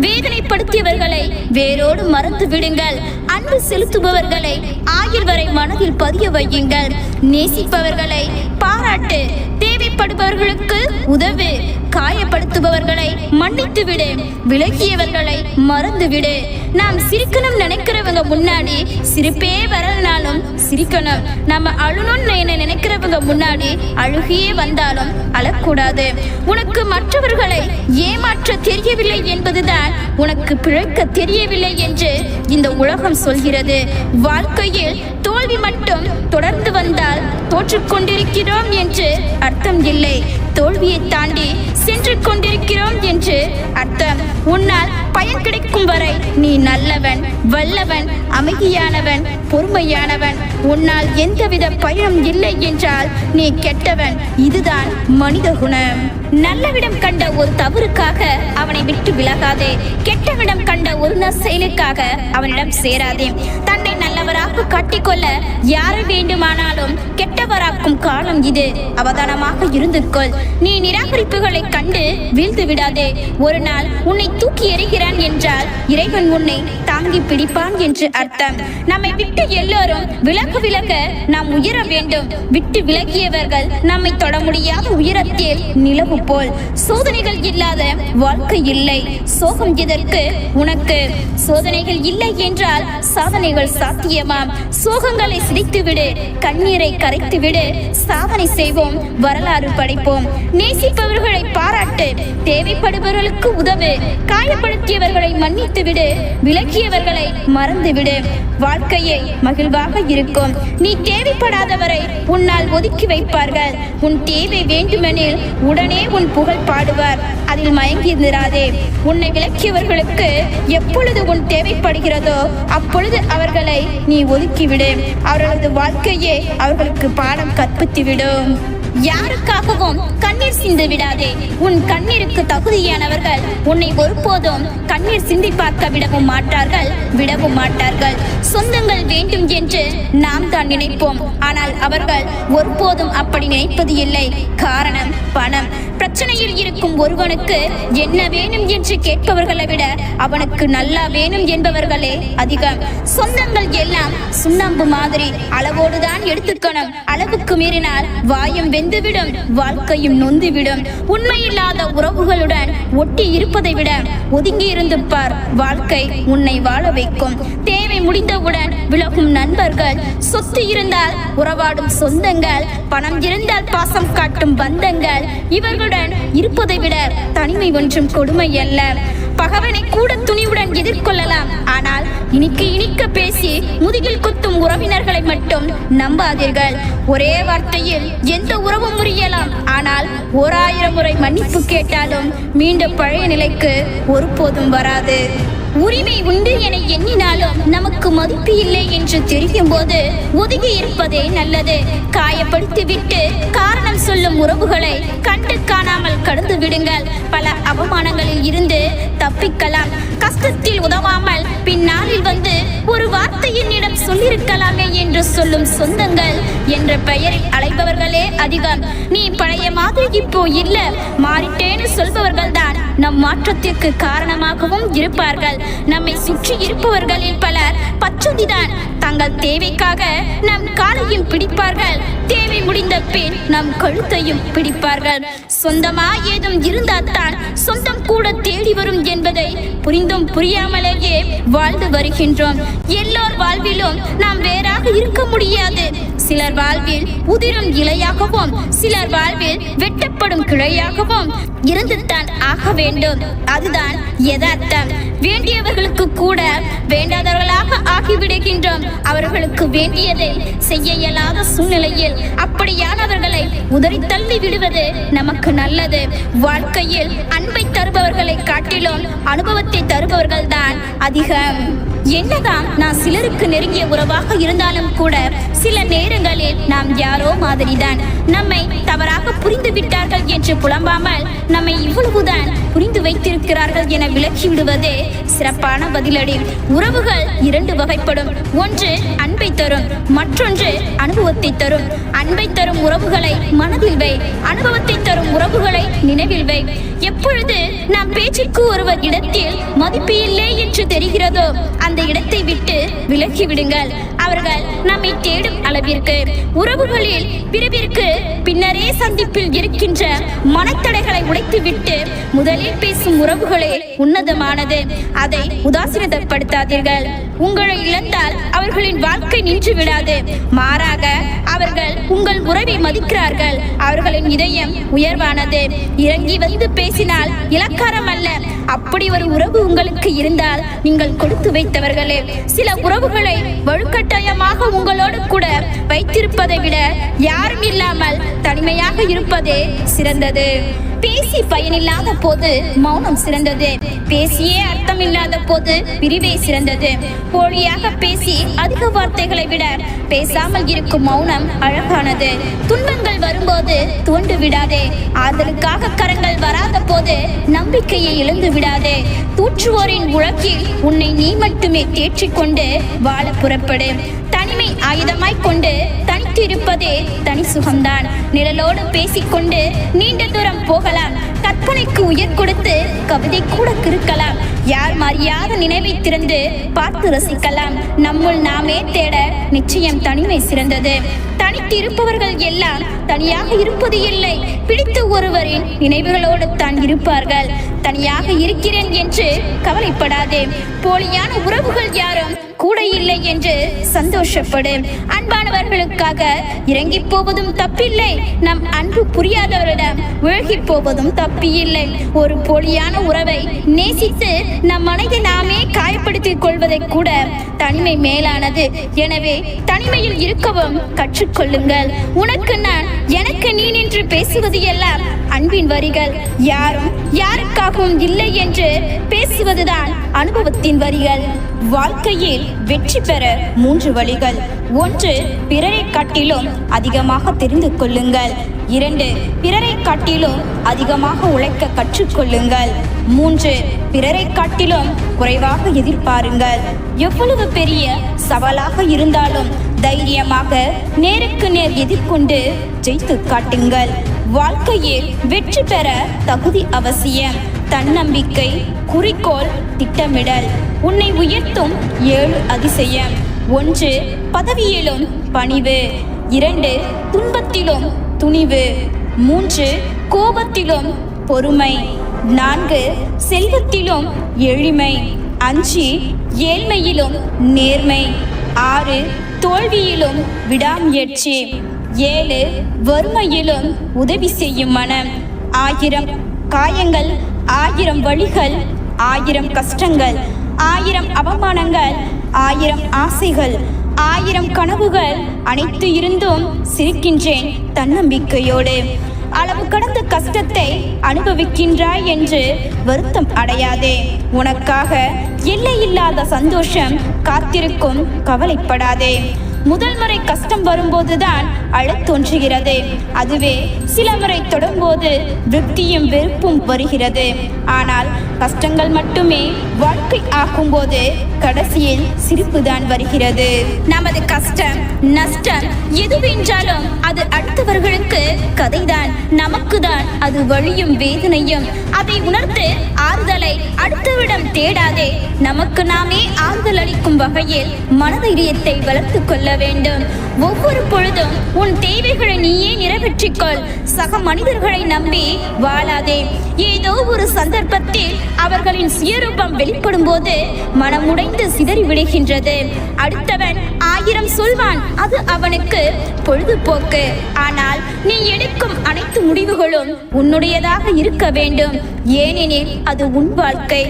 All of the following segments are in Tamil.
வேதனைப்படுத்தியவர்களை வேரோடு மறந்து விடுங்கள். அன்பு செலுத்துபவர்களை ஆயுள் வரை மனதில் பதிய வையுங்கள். நேசிப்பவர்களை பாராட்டு தேவைப்படுபவர்களுக்கு உதவு காயப்படுத்துபவர்களை மன்னித்து விடு. விலகியவர்களை மறந்து விடு. நாம் சிரிக்கணும் நினைக்கிறவங்க முன்னாடி சிரிப்பே வரலனாலும் சிரிக்கணும். நம்ம அழுணும்னு என்ன நினைக்கிறவங்க முன்னாடி அழுகியே வந்தாலும் அழக்கூடாது. உனக்கு மற்றவர்களை ஏமாற்ற தெரியவில்லை என்பதுதான் உனக்கு பிழைக்க தெரியவில்லை என்று இந்த உலகம் சொல்கிறது. வாழ்க்கையில் தோல்வி மட்டும் தொடர்ந்து வந்தால் தோற்றுக்கொண்டிருக்கிறோம் என்று அர்த்தம் இல்லை. தோல்வியை தாண்டி சென்று கொண்டிருக்கிறோம் என்று அர்த்தம். உன்னால் பயன் கிடைக்கும் வரை நீ நல்லவன் வல்லவன் அமைதியானவன் பொறுமையானவன். உன்னால் எந்தவித பயனும் இல்லை என்றால் நீ கெட்டவன். இதுதான் மனித குணம். நல்லவிடம் கண்ட ஒரு தவறுக்காக அவனை விட்டு விலகாதே. கெட்டவிடம் கண்ட ஒரு நற்செயலுக்காக அவனிடம் சேராதே. தன்னை நல்லவராக கட்டிக்கொள்ள யாரை வேண்டுமானாலும் கெட்டவராக்கும் காலம் இது. அவதானமாக இருந்து கொள் நீ நிராகரிப்புகளை கண்டு வீழ்ந்து விடாதே. ஒரு நாள் உன்னை தூக்கி எறிகிறான் என்றால் இறைவன் உன்னை தாங்கி பிடிப்பான் என்று அர்த்தம். நம்மை விட்டு எல்லோரும் விலக விலக நாம் உயர வேண்டும். விட்டு விலகியவர்கள் நம்மை தொட முடியாத உயரத்தில் நிலவு போல் சோதனைகள் இல்லாத வாழ்க்கை இல்லை. சோகம் எதற்கு? உனக்கு. சோதனைகள் இல்லை என்றால் சாதனைகள் சாத்தியமா? சாத்தியமாம் சோகங்களை சிரித்துவிடு கண்ணீரை கரைத்துவிடு. சாதனை செய்வோம். வரலாறு படைப்போம். நேசிப்பவர்களை பாராட்டு. தேவைப்படுபவர்களுக்கு உதவு. காயப்படுத்தியவர்களை மன்னித்து விடு விலக்கியவர்களை மறந்து விடு வாழ்க்கையை மகிழ்வாக இருக்கும். நீ தேவைப்படாதவரை உன்னால் ஒதுக்கி வைப்பார்கள். உன் தேவை வேண்டுமெனில் உடனே உன் புகழ் பாடுவார். அதில் மயங்கியிருந்திராதே உன்னை விலக்கியவர்களுக்கு எப்பொழுது உன் தேவைப்படுகிறதோ அப்பொழுது அவர்களை நீ ஒதுக்கிவிடு அவர்களது வாழ்க்கையே அவர்களுக்கு பாடம் கற்பித்துவிடும். யாருக்காகவும் கண்ணீர் சிந்து விடாதே. உன் கண்ணீருக்கு தகுதியானவர்கள் உன்னை ஒருபோதும் கண்ணீர் சிந்தி பார்க்க விடவும் மாட்டார்கள் விடவும் மாட்டார்கள். சொந்தங்கள் வேண்டும் என்று நாம் தான் நினைப்போம். ஆனால் அவர்கள் ஒருபோதும் அப்படி நினைப்பது இல்லை. காரணம் பணம். பிரச்சனையில் இருக்கும் ஒருவனுக்கு என்ன வேணும் என்று கேட்பவர்களை விட அவனுக்கு நல்லா வேணும் என்பவர்களே அதிகம். சொந்தங்கள் எல்லாம் சுண்ணாம்பு மாதிரி அளவோடுதான் எடுத்துக்கணும். அளவுக்கு மீறினால் வாயும் வெந்துவிடும் வாழ்க்கையும் நொந்துவிடும். உண்மையில்லாத உறவுகளுடன் ஒட்டி இருப்பதை விட ஒதுங்கி இருந்து பார் வாழ்க்கை உன்னை வாழ வைக்கும். தே தேவை முடிந்தவுடன் விலகும் நண்பர்கள். சொத்து இருந்தால் உறவாடும் சொந்தங்கள் பணம் இருந்தால் பாசம் காட்டும் பந்தங்கள். இவர்களுடன் இருப்பதை விட தனிமை ஒன்றும் கொடுமை அல்ல பகவனை கூட துணிவுடன் எதிர்கொள்ளலாம். ஆனால் இனிக்க இனிக்க பேசி முதுகில் குத்தும் உறவினர்களை மட்டும் நம்பாதீர்கள். ஒரே வார்த்தையில் எந்த உறவும் முறியலாம் ஆனால் ஓராயிரம் முறை மன்னிப்பு கேட்டாலும் மீண்டும் பழைய நிலைக்கு ஒருபோதும் வராது. உரிமை உண்டு என எண்ணினாலும் நமக்கு மதிப்பு இல்லை என்று தெரியும் போது ஒதுங்கி இருப்பதே நல்லது. காயப்படுத்தி விட்டு காரணம் சொல்லும் உறவுகளை கண்டு காணாமல் கடந்து விடுங்கள். பல அவமானங்களில் இருந்து தப்பிக்கலாம். கஷ்டத்தில் உதவாமல் பின்னாளில் வந்து ஒரு வார்த்தை என்னிடம் சொல்லியிருக்கலாமே என்று சொல்லும் சொந்தங்கள் என்ற பெயரில் அழைப்பவர்களே அதிகம். நீ பழைய மாதிரி இப்போ இல்ல மாறிட்டேன்னு சொல்பவர்கள் தான் நம் மாற்றத்திற்கு காரணமாகவும் இருப்பார்கள். நம்மை சுற்றி இருப்பவர்களில் பலர் பச்சுதிதான் தங்கள் தேவைக்காக நம் காலையில் பிடிப்பார்கள். தேவை முடிந்த பின் நம் கழுத்தையும் பிடிப்பார்கள். சொந்தமா ஏதும் இருந்தால்தான் சொந்தம் கூட தேடி வரும் என்பதை புரிந்தும் புரியாமலேயே வாழ்ந்து வருகின்றோம். எல்லோர் வாழ்விலும் நாம் வேறாக இருக்க முடியாது. சிலர் வாழ்வில் உதிரும் இலையாகவும் சிலர் வாழ்வில் வெட்டப்படும் கிளையாகவும் இருந்துதான் ஆக வேண்டும். அதுதான் யதார்த்தம். வேண்டியவர்களுக்கு கூட வேண்டாதவர்களாக ஆகிவிடுகின்றோம். அவர்களுக்கு வேண்டியதை செய்ய இயலாத சூழ்நிலையில் அப்படியானவர்களை உதறி தள்ளி விடுவது நமக்கு நல்லது. வாழ்க்கையில் அன்பை தருபவர்களை காட்டிலும் அனுபவத்தை தருபவர்கள் தான் அதிகம். என்னதான் நான் சிலருக்கு நெருங்கிய உறவாக இருந்தாலும் கூட சில நேரங்களில் நாம் யாரோ மாதிரிதான் நம்மை தவறாக புரிந்து விட்டார்கள் என்று புலம்பாமல் நம்மை இவ்வளவுதான் புரிந்து வைத்திருக்கிறார்கள் என விளக்கிவிடுவது சிறப்பான பதிலடி. உறவுகள் இரண்டு வகைப்படும். ஒன்று அன்பை தரும் மற்றொன்று அனுபவத்தை தரும். அன்பை தரும் உறவுகளை மனதில் வை அனுபவத்தை தரும் உறவுகளை நினைவில் வை. எப்பொழுது நாம் பேச்சுக்கு ஒருவர் இடத்தில் மதிப்பு இல்லை என்று தெரிகிறதோ அந்த இடத்தை விட்டு விலகி விடுங்கள். அவர்கள் நம்மை தேடும் அளவிற்கு உறவுகளில் பிரிவிற்கு பின்னரே சந்திப்பில் இருக்கின்ற மனத்தடைகளை உடைத்துவிட்டு முதலில் பேசும் உறவுகளே உன்னதமானது. அதை உதாசீனப்படுத்தாதீர்கள். உங்களை இழந்தால் அவர்களின் வாழ்க்கை நின்று விடாது. மாறாக அவர்கள் உங்கள் உறவை மதிக்கிறார்கள். அவர்களின் இதயம் உயர்வானது. இறங்கி வந்து பேசினால் இலக்காரம் அல்ல அப்படி ஒரு உறவு உங்களுக்கு இருந்தால் நீங்கள் கொடுத்து வைத்தவர்களே. சில உறவுகளை வலுக்கட்டாயமாக உங்களோடு கூட வைத்திருப்பதை விட யாரும் இல்லாமல் தனிமையாக இருப்பதே சிறந்தது. பேசி பயனில்லாத போது மௌனம் சிறந்தது. பேசியே அர்த்தம் இல்லாத போது பிரிவே சிறந்தது. போலியாக பேசி அதிக வார்த்தைகளை விட பேசாமல் இருக்கும் மௌனம் அழகானது. துன்பங்கள் வரும்போது தோண்டு விடாதே. ஆதலுக்காக கரங்கள் வராத போது நம்பிக்கையை இழந்து விடாதே. தூற்றுவோரின் உழக்கில் உன்னை நீ மட்டுமே தேற்றிக்கொண்டு வாழ புறப்படு. தனிமை ஆயுதமாய் கொண்டு தனித்திருப்பதே தனி சுகம்தான். நிழலோடு பேசிக்கொண்டு நீண்ட தூரம் போகலாம். கற்பனைக்கு உயிர் கொடுத்து கவிதை கூட கிறுக்கலாம். யார் மரியாத நினைவை திறந்து பார்த்து ரசிக்கலாம். நம்முள் நாமே தேட நிச்சயம் தனிமை சிறந்தது. தனித்து இருப்பவர்கள் எல்லாம் தனியாக இருப்பது இல்லை. பிடித்த ஒருவரின் நினைவுகளோடு தான் இருப்பார்கள். தனியாக இருக்கிறேன் என்று கவலைப்படாதே. போலியான உறவுகள் யாரும் கூட இல்லை என்று சந்தோஷப்படு. அன்பானவர்களுக்காக இறங்கி போவதும் தப்பில்லை. நம் அன்பு புரியாதவரிடம் விலகி போவதும் தப்பில்லை. ஒரு போலியான உறவை நேசித்து நம் மனதை நாமே காயப்படுத்திக் கொள்வதை கூட தனிமை மேலானது. எனவே தனிமையில் இருக்கவும் கற்றுக்கொள்ளுங்கள். உனக்கு நான் எனக்கு நீ நின்று பேசுவது எல்லாம் அன்பின் வரிகள். யாரும் யாருக்காகவும் இல்லை என்று பேசுவதுதான் அனுபவத்தின் வரிகள். வாழ்க்கையில் வெற்றி பெற மூன்று வழிகள். ஒன்று பிறரை காட்டிலும் அதிகமாக தெரிந்து கொள்ளுங்கள். இரண்டு பிறரை காட்டிலும் அதிகமாக உழைக்க கற்றுக்கொள்ளுங்கள். மூன்று பிறரை காட்டிலும் குறைவாக எதிர்பாருங்கள். எவ்வளவு பெரிய சவாலாக இருந்தாலும் தைரியமாக நேருக்கு நேர் எதிர்கொண்டு ஜெயித்து காட்டுங்கள். வாழ்க்கையில் வெற்றி பெற தகுதி அவசியம். தன்னம்பிக்கை குறிக்கோள் திட்டமிடல் உன்னை உயர்த்தும் ஏழு அதிசயம். ஒன்று பதவியிலும் பணிவு. இரண்டு துன்பத்திலும் துணிவு. மூன்று கோபத்திலும் பொறுமை. நான்கு செல்வத்திலும் எளிமை அஞ்சு ஏழ்மையிலும் நேர்மை ஆறு தோல்வியிலும் விடாமுயற்சி ஏழு வறுமையிலும் உதவி செய்யும் மனம் ஆயிரம் காயங்கள் ஆயிரம் வழிகள் ஆயிரம் கஷ்டங்கள் ஆயிரம் அவமானங்கள் ஆயிரம் ஆசைகள் ஆயிரம் கனவுகள் அனைத்து இருந்தும் சிரிக்கின்றேன் தன்னம்பிக்கையோடு. அளவு கடந்த கஷ்டத்தை அனுபவிக்கின்றாய் என்று வருத்தம் அடையாதே. உனக்காக எல்லையில்லாத சந்தோஷம் காத்திருக்கும் கவலைப்படாதே. முதல் முறை கஷ்டம் வரும்போதுதான் அழத் தோன்றுகிறது. அதுவே சில முறை தொடும்போது திருப்தியும் வெறுப்பும் வருகிறது. ஆனால் கஷ்டங்கள் மட்டுமே வாழ்க்கை ஆக்கும்போது கடைசியில் சிரிப்பு தான் வருகிறது. நமது கஷ்டம் நஷ்டம் எதுவென்றாலும் அது அடுத்தவர்களுக்கு கதைதான். நமக்கு தான் அது வழியும் வேதனையும். அதை உணர்ந்து ஆறுதலை அடுத்தவிடம் தேடாதே நமக்கு நாமே ஆறுதல் அளிக்கும் வகையில் மனதைரியத்தை வளர்த்து கொள்ள வேண்டும். ஒவ்வொரு பொழுதும் உன் தேவைகளை நீயே நிறைவேற்றிக்கொள் சக மனிதர்களை நம்பி வாழாதே. ஏதோ ஒரு சந்தர்ப்பத்தில் அவர்களின் சுயரூபம் வெளிப்படும் போது மனம் உடைந்து சிதறி விடுகின்றது அடுத்தவன் ஆயிரம் சொல்வான் அது அவனுக்கு பொழுதுபோக்கு. ஆனால் நீ எடுக்கும் அனைத்து முடிவுகளும் உன்னுடையதாக இருக்க வேண்டும். ஏனெனில் அது உன் வாழ்க்கை.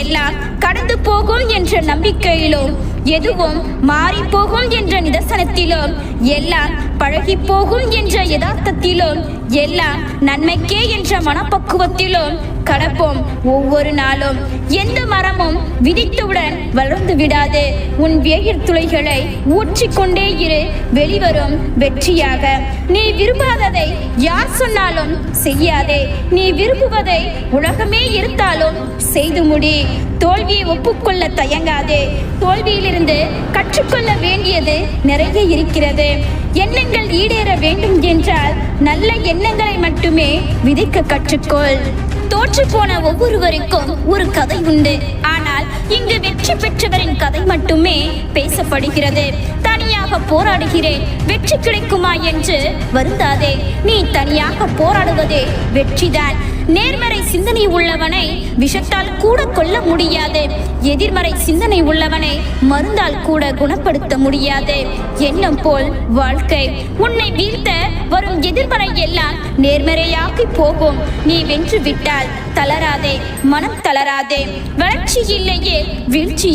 எல்லாம் கடந்து போகும் என்ற நம்பிக்கையிலும் எதுவும் மாறி போகும் என்ற நிதர்சனத்திலும் எல்லாம் பழகி போகும் என்ற யதார்த்தத்திலும் எல்லாம் நன்மைக்கே என்ற மனப்பக்குவத்திலும் கடப்போம் ஒவ்வொரு நாளும். எந்த மரமும் விதித்தவுடன் வளர்ந்து விடாது. உன் வேயிர் துளைகளை ஊற்றிக்கொண்டே இரு. வெளிவரும் வெற்றியாக. நீ விரும்பாததை யார் சொன்னாலும் செய்யாதே. நீ விரும்புவதை உலகமே இருந்தாலும் செய்து முடி. தோல்வியை ஒப்புக்கொள்ள தயங்காதே. தோல்வியிலிருந்து கற்றுக்கொள்ள வேண்டியது நிறைய இருக்கிறது. எண்ணங்கள் ஈடேற வேண்டும் என்றால் நல்ல எண்ணங்களை மட்டுமே விதைக்க கற்றுக்கொள். தோற்று போன ஒவ்வொருவருக்கும் ஒரு கதை உண்டு. ஆனால் இங்கு வெற்றி பெற்றவரின் கதை மட்டுமே பேசப்படுகிறது. தனியாக போராடுகிறேன் வெற்றி கிடைக்குமா என்று வருந்தாதே. நீ தனியாக போராடுவதே வெற்றிதான். நேர்மறை சிந்தனை உள்ளவனை விஷத்தால் கூட கொல்ல முடியாது. எதிர்மறை சிந்தனை உள்ளவனை மருந்தால் கூட குணப்படுத்த முடியாது. எண்ணம் போல் வாழ்க்கை. உன்னை வீழ்த்த வரும் எதிர்மறை எல்லாம் நேர்மறையாக்கி போகும். நீ வென்று விட்டால் தளராதே மனம் தளராதே. வளர்ச்சி இல்லையே வீழ்ச்சி